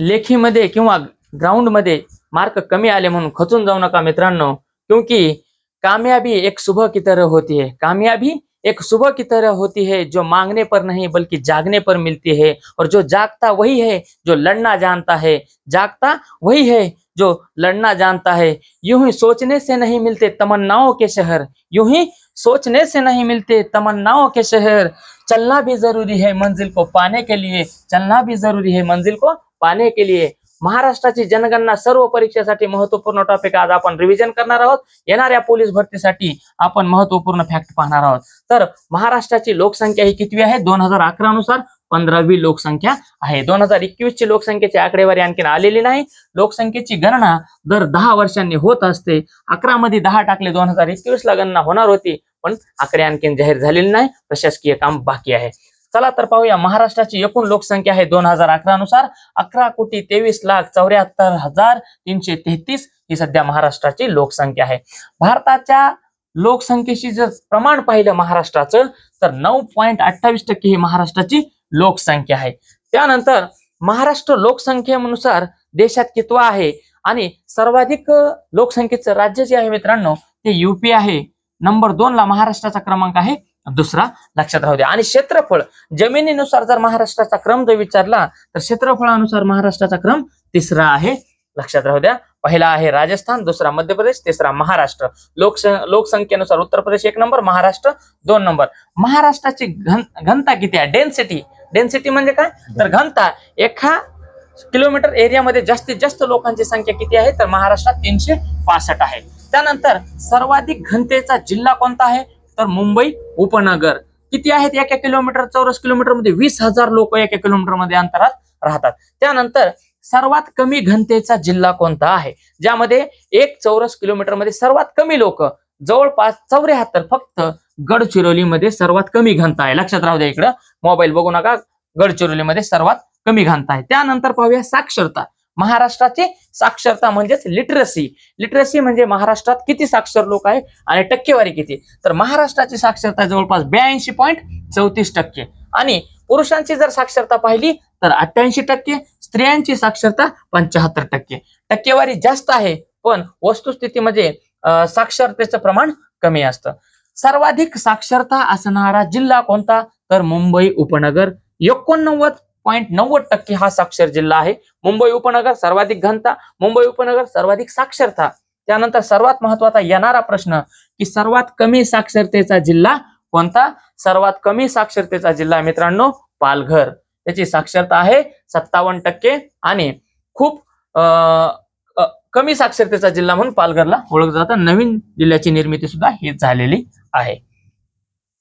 लेखीमध्ये किंवा ग्राउंडमध्ये मार्क कमी आले म्हणून खचून जाऊ नका मित्रांनो. क्योंकि कामयाबी एक सुबह की तरह होती है कामयाबी एक सुबह की तरह होती है जो मांगने पर नहीं, बल्कि जागने पर मिलती है और जो जागता वही है, जो लड़ना जानता है. जागता वही है, जो लड़ना जानता है. यूँ ही सोचने से नहीं मिलते तमन्नाओं के शहर. यूँ ही सोचने से नहीं मिलते तमन्नाओं के शहर. चलना भी ज़रूरी है मंजिल को पाने के लिए. चलना भी ज़रूरी है मंजिल को पाने के लिए महाराष्ट्राची जनगणना सर्व परीक्षेसाठी महत्त्वपूर्ण टॉपिक आज आपण रिव्हिजन करणार आहोत. येणाऱ्या पोलीस भरतीसाठी आपण महत्त्वपूर्ण फॅक्ट पाहणार आहोत. तर महाराष्ट्राची लोकसंख्या ही कितवी आहे? दोन हजार अकरा नुसार पंधरावी लोकसंख्या आहे. दोन हजार एकवीस ची लोकसंख्येची आकडेवारी आणखी आलेली नाही. लोकसंख्येची गणना दर दहा वर्षांनी होत असते. अकरा मध्ये दहा टाकले दोन हजार एकवीस ला गणना होणार होती पण आकडे आणखीन जाहीर झालेले नाही. प्रशासकीय काम बाकी आहे. चला तर पाहूया. महाराष्ट्राची एकूण लोकसंख्या आहे दोन हजार अकरा नुसार. अकरा कोटी तेवीस लाख चौऱ्याहत्तर हजार तीनशे तेहतीस ही सध्या महाराष्ट्राची लोकसंख्या आहे. भारताच्या लोकसंख्येशी जर प्रमाण पाहिलं महाराष्ट्राचं तर नऊ पॉईंट अठ्ठावीस टक्के ही महाराष्ट्राची लोकसंख्या आहे. त्यानंतर महाराष्ट्र लोकसंख्येनुसार देशात कितवा आहे? आणि सर्वाधिक लोकसंख्येचं राज्य जे आहे मित्रांनो ते युपी आहे. नंबर दोन ला महाराष्ट्राचा क्रमांक आहे. दुसरा लक्षात राहू द्या. आणि क्षेत्रफळ जमिनीनुसार जर महाराष्ट्राचा क्रम जर विचारला तर क्षेत्रफळानुसार महाराष्ट्राचा क्रम तिसरा आहे. लक्षात राहू द्या. पहिला आहे राजस्थान दुसरा मध्य प्रदेश तिसरा महाराष्ट्र. लोकस लोकसंख्येनुसार उत्तर प्रदेश एक नंबर महाराष्ट्र दोन नंबर. महाराष्ट्राची घन घनता किती आहे? डेन्सिटी डेन्सिटी म्हणजे काय? तर घनता एका किलोमीटर एरियामध्ये जास्तीत जास्त लोकांची संख्या किती आहे? तर महाराष्ट्रात तीनशे पासष्ट आहे. त्यानंतर सर्वाधिक घनतेचा जिल्हा कोणता आहे? तर मुंबई उपनगर. किती आहेत? एका किलोमीटर चौरस किलोमीटरमध्ये वीस हजार लोक एका किलोमीटरमध्ये अंतरात राहतात. त्यानंतर सर्वात कमी घनतेचा जिल्हा कोणता आहे? ज्यामध्ये एक चौरस किलोमीटरमध्ये सर्वात कमी लोक जवळपास चौऱ्याहत्तर फक्त गडचिरोलीमध्ये सर्वात कमी घनता आहे. लक्षात राहू द्या इकडं. मोबाईल बघू नका. गडचिरोलीमध्ये सर्वात कमी घनता आहे. त्यानंतर पाहूया साक्षरता. महाराष्ट्राची साक्षरता म्हणजेच लिटरसी लिटरसी म्हणजे महाराष्ट्रात किती साक्षर लोक आहे आणि टक्केवारी किती? तर महाराष्ट्राची साक्षरता जवळपास ब्याऐंशी पॉईंट चौतीस टक्के. आणि पुरुषांची जर साक्षरता पाहिली तर अठ्ठ्याऐंशी टक्के स्त्रियांची साक्षरता पंच्याहत्तर टक्के. टक्केवारी जास्त आहे पण वस्तुस्थितीमध्ये म्हणजे, साक्षरतेचं प्रमाण कमी असतं. सर्वाधिक साक्षरता असणारा जिल्हा कोणता? तर मुंबई उपनगर. एकोणनव्वद पॉईंट नव्वद टक्के हा साक्षर जिल्हा आहे. मुंबई उपनगर सर्वाधिक घनता मुंबई उपनगर सर्वाधिक साक्षरता. त्यानंतर सर्वात महत्त्वाचा येणारा प्रश्न की सर्वात कमी साक्षरतेचा जिल्हा कोणता? सर्वात कमी साक्षरतेचा जिल्हा मित्रांनो पालघर. त्याची साक्षरता आहे सत्तावन्न टक्के आणि खूप अं, कमी साक्षरतेचा जिल्हा म्हणून पालघरला ओळखलं जातं. नवीन जिल्ह्याची निर्मिती सुद्धा ही झालेली आहे.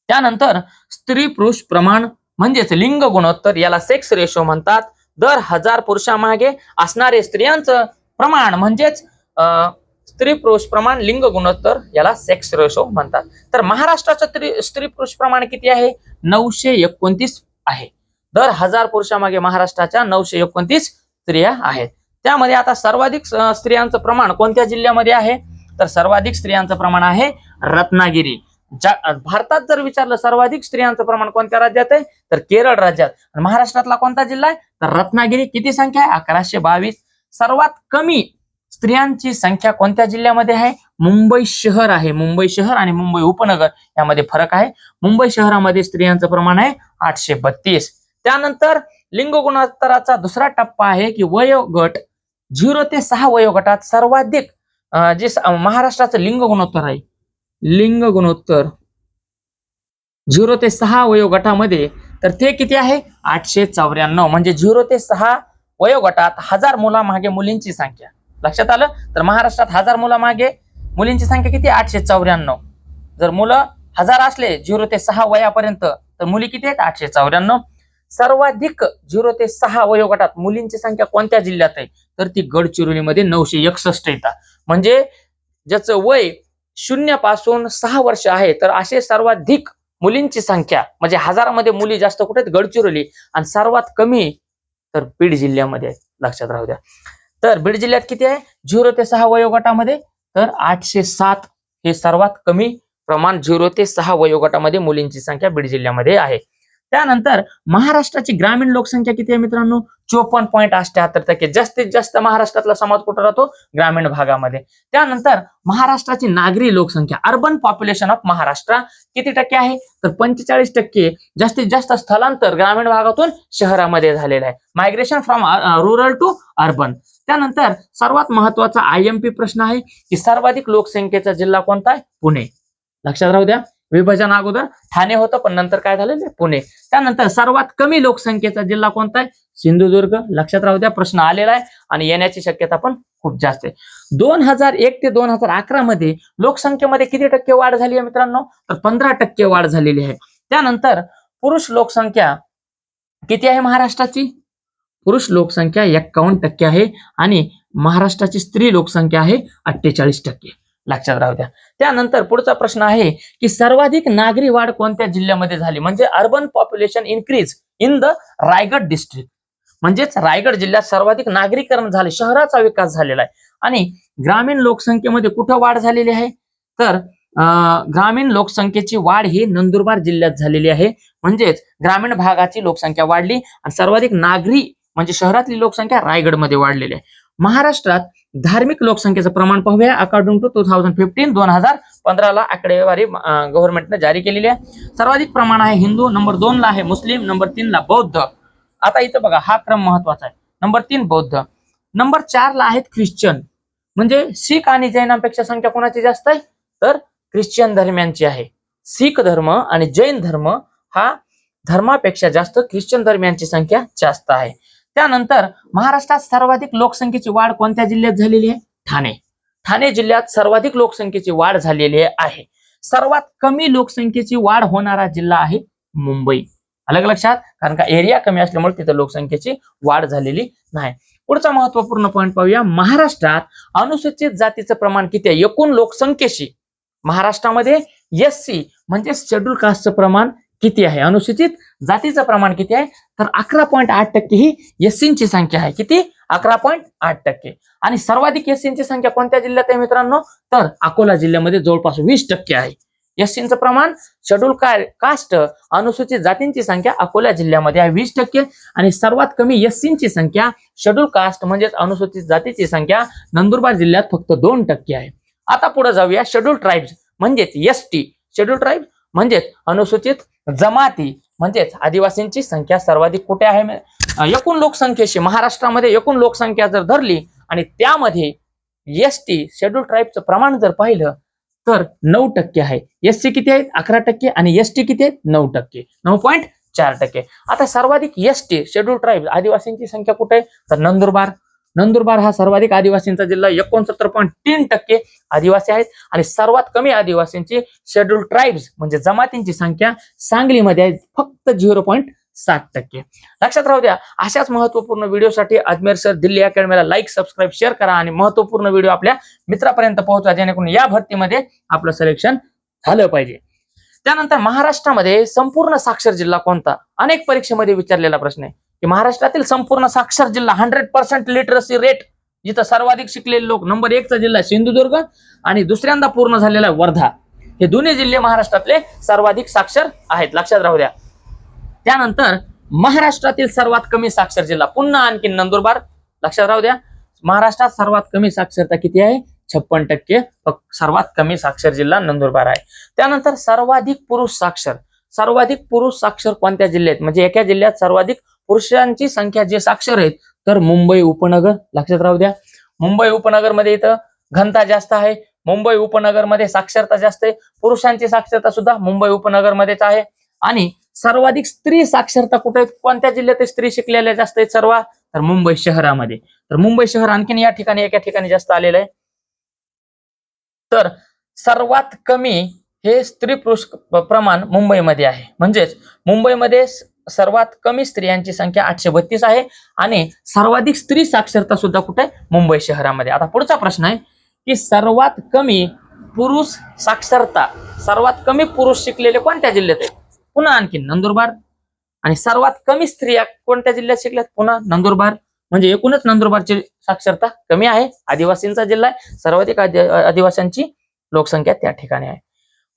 त्यानंतर स्त्री पुरुष प्रमाण म्हणजेच लिंग गुणोत्तर याला सेक्स रेशो म्हणतात. दर हजार पुरुषामागे असणारे स्त्रियांचं प्रमाण म्हणजेच अं, स्त्री पुरुष प्रमाण लिंग गुणोत्तर याला सेक्स रेशो म्हणतात. तर महाराष्ट्राचं स्त्री स्त्री पुरुष प्रमाण किती आहे? नऊशे एकोणतीस आहे. दर हजार पुरुषामागे महाराष्ट्राच्या नऊशे एकोणतीस स्त्रिया आहेत. त्यामध्ये आता सर्वाधिक स्त्रियांचं प्रमाण कोणत्या जिल्ह्यामध्ये आहे? तर सर्वाधिक स्त्रियांचं प्रमाण आहे रत्नागिरी. भारतात जर विचारलं सर्वाधिक स्त्रियांचं प्रमाण कोणत्या राज्यात आहे? तर केरळ राज्यात. आणि महाराष्ट्रातला कोणता जिल्हा आहे? तर रत्नागिरी किती संख्या आहे? अकराशे बावीस. सर्वात कमी स्त्रियांची संख्या कोणत्या जिल्ह्यामध्ये आहे? मुंबई शहर आहे. मुंबई शहर आणि मुंबई उपनगर यामध्ये फरक आहे. मुंबई शहरामध्ये स्त्रियांचं प्रमाण आहे आठशे बत्तीस. त्यानंतर लिंग गुणोत्तराचा दुसरा टप्पा आहे की वयोगट. झिरो ते सहा वयोगटात सर्वाधिक जे महाराष्ट्राचं लिंग गुणोत्तर आहे लिंग गुणोत्तर. झिरो ते सहा वयोगटामध्ये तर ते किती आहे? आठशे चौऱ्याण्णव. म्हणजे झिरो ते सहा वयोगटात हजार मुलामागे मुलींची संख्या. लक्षात आलं? तर महाराष्ट्रात हजार मुलामागे मुलींची संख्या किती? आठशे चौऱ्याण्णव. जर मुलं हजार असले झिरो ते सहा वयापर्यंत तर मुली किती आहेत? आठशे चौऱ्याण्णव. सर्वाधिक झिरो ते सहा वयोगटात मुलींची संख्या कोणत्या जिल्ह्यात आहे? तर ती गडचिरोलीमध्ये नऊशे एकसष्ट येतात. म्हणजे ज्याचं वय शून्यापासून सहा वर्ष आहे. तर असे सर्वाधिक मुलींची संख्या म्हणजे हजारामध्ये मुली जास्त कुठे गडचिरोली आणि सर्वात कमी तर बीड जिल्ह्यामध्ये लक्षात राहू द्या. तर बीड जिल्ह्यात किती आहे? झिरो ते सहा वयोगटामध्ये. तर आठशे सात हे सर्वात कमी प्रमाण झिरो ते सहा वयोगटामध्ये मुलींची संख्या बीड जिल्ह्यामध्ये आहे. त्यानंतर महाराष्ट्राची ग्रामीण लोकसंख्या किती आहे मित्रांनो? चोपन्न पॉईंट अष्ट्याहत्तर टक्के. जास्तीत जास्त महाराष्ट्रातला समाज कुठं राहतो? ग्रामीण भागामध्ये. त्यानंतर महाराष्ट्राची नागरी लोकसंख्या अर्बन पॉप्युलेशन ऑफ महाराष्ट्र किती टक्के आहे? तर पंचेचाळीस टक्के. जास्तीत जास्त स्थलांतर ग्रामीण भागातून शहरामध्ये झालेलं आहे. Migration from rural to urban त्यानंतर सर्वात महत्त्वाचा आय एम पी प्रश्न आहे की सर्वाधिक लोकसंख्येचा जिल्हा कोणता आहे? पुणे. लक्षात राहू द्या. विभाजन अगोदर ठाणे होतं पण नंतर काय झालेलं आहे? पुणे. त्यानंतर सर्वात कमी लोकसंख्येचा जिल्हा कोणता आहे? सिंधुदुर्ग. लक्षात राहू द्या प्रश्न आलेला आहे आणि येण्याची शक्यता पण खूप जास्त आहे. दोन हजार एक ते दोन हजार अकरा मध्ये लोकसंख्येमध्ये किती टक्के वाढ झाली आहे मित्रांनो? तर पंधरा टक्के वाढ झालेली आहे. त्यानंतर पुरुष लोकसंख्या किती आहे महाराष्ट्राची? पुरुष लोकसंख्या एक्कावन्न टक्के आहे आणि महाराष्ट्राची स्त्री लोकसंख्या आहे अठ्ठेचाळीस टक्के. लक्षात राहू द्या. त्यानंतर पुढचा प्रश्न आहे की सर्वाधिक नागरी वाढ कोणत्या जिल्ह्यामध्ये झाली? म्हणजे urban population increase in the Raigad district म्हणजेच रायगड जिल्ह्यात सर्वाधिक नागरीकरण झाले. शहराचा विकास झालेला आहे. आणि ग्रामीण लोकसंख्येमध्ये कुठं वाढ झालेली आहे? तर अं, ग्रामीण लोकसंख्येची वाढ ही नंदुरबार जिल्ह्यात झालेली आहे. म्हणजेच ग्रामीण भागाची लोकसंख्या वाढली आणि सर्वाधिक नागरी म्हणजे शहरातली लोकसंख्या रायगडमध्ये वाढलेली आहे. महाराष्ट्रात धार्मिक लोकसंख्येचं प्रमाण पाहूया. According to two thousand fifteen दोन हजार पंधराला आकडेवारी गव्हर्नमेंटने जारी केलेली आहे. सर्वाधिक प्रमाण आहे हिंदू नंबर दोनला आहे मुस्लिम नंबर तीनला बौद्ध. आता इथं बघा हा क्रम महत्त्वाचा आहे. नंबर तीन बौद्ध. नंबर चारला आहेत ख्रिश्चन. म्हणजे शीख आणि जैनांपेक्षा संख्या कोणाची जास्त आहे? तर ख्रिश्चन धर्मियांची आहे. शीख धर्म आणि जैन धर्म हा धर्मापेक्षा जास्त ख्रिश्चन धर्मियांची संख्या जास्त आहे. त्यानंतर महाराष्ट्रात सर्वाधिक लोकसंख्येची वाढ कोणत्या जिल्ह्यात झालेली आहे? ठाणे. ठाणे जिल्ह्यात सर्वाधिक लोकसंख्येची वाढ झालेली आहे. सर्वात कमी लोकसंख्येची वाढ होणारा जिल्हा आहे मुंबई. अलग लक्षात कारण का एरिया कमी असल्यामुळे तिथं लोकसंख्येची वाढ झालेली नाही. पुढचा महत्त्वपूर्ण पॉईंट पाहूया. महाराष्ट्रात अनुसूचित जातीचं प्रमाण किती आहे? एकूण लोकसंख्येशी. महाराष्ट्रामध्ये एस सी म्हणजे शेड्यूल कास्टचं प्रमाण किती आहे अनुसूचित? जातीचं प्रमाण किती आहे? तर अकरा पॉईंट आठ टक्के ही एससींची संख्या आहे. किती? अकरा पॉईंट आठ टक्के. आणि सर्वाधिक एससींची संख्या कोणत्या जिल्ह्यात आहे मित्रांनो? तर अकोला जिल्ह्यामध्ये जवळपास वीस टक्के आहे. एससींचं प्रमाण शेड्यूल कास्ट अनुसूचित जातींची संख्या अकोला जिल्ह्यामध्ये आहे वीस टक्के. आणि सर्वात कमी एससींची संख्या शेड्यूल कास्ट म्हणजेच अनुसूचित जातीची संख्या नंदुरबार जिल्ह्यात फक्त दोन टक्के आहे. आता पुढे जाऊया शेड्यूल ट्राईब्स म्हणजेच एस टी शेड्यूल ट्राईब म्हणजेच अनुसूचित जमाती म्हणजेच आदिवासींची संख्या सर्वाधिक कुठे आहे? एकूण लोकसंख्येशी महाराष्ट्रामध्ये एकूण लोकसंख्या जर धरली आणि त्यामध्ये एस टी शेड्यूल ट्राईबचं प्रमाण जर पाहिलं तर नऊ टक्के आहे. एस सी किती आहेत? अकरा टक्के आणि एस टी किती आहेत? नऊ टक्के. नऊ पॉईंट चार टक्के. आता सर्वाधिक एस टी शेड्यूल ट्राईब आदिवासींची संख्या कुठे आहे? तर नंदुरबार नंदुरबार हा सर्वाधिक आदिवासींचा जिल्हा एकोणसत्तर पॉईंट तीन टक्के आदिवासी आहेत. आणि सर्वात कमी आदिवासींची शेड्यूल ट्राईब्स म्हणजे जमातींची संख्या सांगलीमध्ये आहे. फक्त झिरो पॉईंट सात टक्के. लक्षात राहू द्या अशाच महत्त्वपूर्ण व्हिडिओसाठी अजमेर सर दिल्ली अकॅडमीला लाईक सबस्क्राईब शेअर करा आणि महत्त्वपूर्ण व्हिडिओ आपल्या मित्रापर्यंत पोहोचवा जेणेकरून या भरतीमध्ये आपलं सिलेक्शन झालं पाहिजे. त्यानंतर महाराष्ट्रामध्ये संपूर्ण साक्षर जिल्हा कोणता? अनेक परीक्षेमध्ये विचारलेला प्रश्न आहे. की महाराष्ट्रातील संपूर्ण साक्षर जिल्हा हंड्रेड पर्सेंट लिटरसी रेट जिथं सर्वाधिक शिकलेले लोक नंबर एकचा जिल्हा सिंधुदुर्ग आणि दुसऱ्यांदा पूर्ण झालेला वर्धा. हे दोन्ही जिल्हे महाराष्ट्रातले सर्वाधिक साक्षर आहेत. लक्षात राहू द्या. त्यानंतर महाराष्ट्रातील सर्वात कमी साक्षर जिल्हा पुन्हा आणखी नंदुरबार. लक्षात राहू द्या. महाराष्ट्रात सर्वात कमी साक्षरता किती आहे? छप्पन टक्के. सर्वात कमी साक्षर जिल्हा नंदुरबार आहे. त्यानंतर सर्वाधिक पुरुष साक्षर. सर्वाधिक पुरुष साक्षर कोणत्या जिल्ह्यात? म्हणजे एका जिल्ह्यात सर्वाधिक पुरुषांची संख्या जे साक्षर आहेत तर मुंबई उपनगर लक्षात राहू द्या. मुंबई उपनगरमध्ये इथं घनता जास्त आहे. मुंबई उपनगरमध्ये साक्षरता जास्त आहे. पुरुषांची साक्षरता सुद्धा मुंबई उपनगरमध्येच आहे. आणि सर्वाधिक स्त्री साक्षरता कुठे कोणत्या जिल्ह्यात स्त्री शिकलेल्या जास्त आहेत सर्व. तर मुंबई शहरामध्ये. तर मुंबई शहर आणखीन या ठिकाणी एका ठिकाणी जास्त आलेलं आहे. तर सर्वात कमी हे स्त्री पुरुष प्रमाण मुंबईमध्ये आहे. म्हणजेच मुंबईमध्ये सर्वात कमी स्त्रियांची संख्या आठशे बत्तीस आहे. आणि सर्वाधिक स्त्री साक्षरता सुद्धा कुठे? मुंबई शहरामध्ये. आता पुढचा प्रश्न आहे की सर्वात कमी पुरुष साक्षरता सर्वात कमी पुरुष शिकलेले कोणत्या जिल्ह्यात आहे पुन्हा आणखी नंदुरबार. आणि सर्वात कमी स्त्रिया कोणत्या जिल्ह्यात शिकल्यात? पुन्हा नंदुरबार. म्हणजे एकूणच नंदुरबारची साक्षरता कमी आहे. आदिवासींचा जिल्हा आहे. सर्वाधिक आदि- आदिवासींची लोकसंख्या त्या ठिकाणी आहे.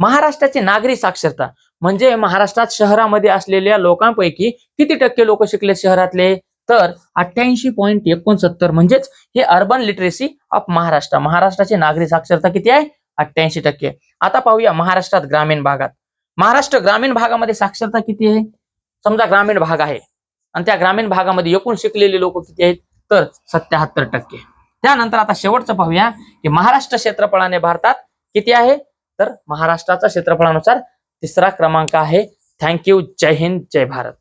महाराष्ट्राची नागरी साक्षरता. म्हणजे महाराष्ट्रात शहरामध्ये असलेल्या लोकांपैकी किती टक्के लोक शिकले शहरातले? तर अठ्ठ्याऐंशी पॉईंट एकोणसत्तर. म्हणजेच हे अर्बन लिटरेसी ऑफ महाराष्ट्र. महाराष्ट्राची नागरी साक्षरता किती आहे? अठ्ठ्याऐंशी टक्के. आता पाहूया महाराष्ट्रात ग्रामीण भागात. महाराष्ट्र ग्रामीण भागामध्ये साक्षरता किती आहे? समजा ग्रामीण भाग आहे. आणि त्या ग्रामीण भागामध्ये एकूण शिकलेले लोक किती आहेत? तर सत्याहत्तर टक्के. त्यानंतर आता शेवटचं पाहूया की महाराष्ट्र क्षेत्रफळाने भारतात किती आहे? तर महाराष्ट्राचा क्षेत्रफळानुसार तिसरा क्रमांक आहे. Thank you Jai Hind. Jai Bharat.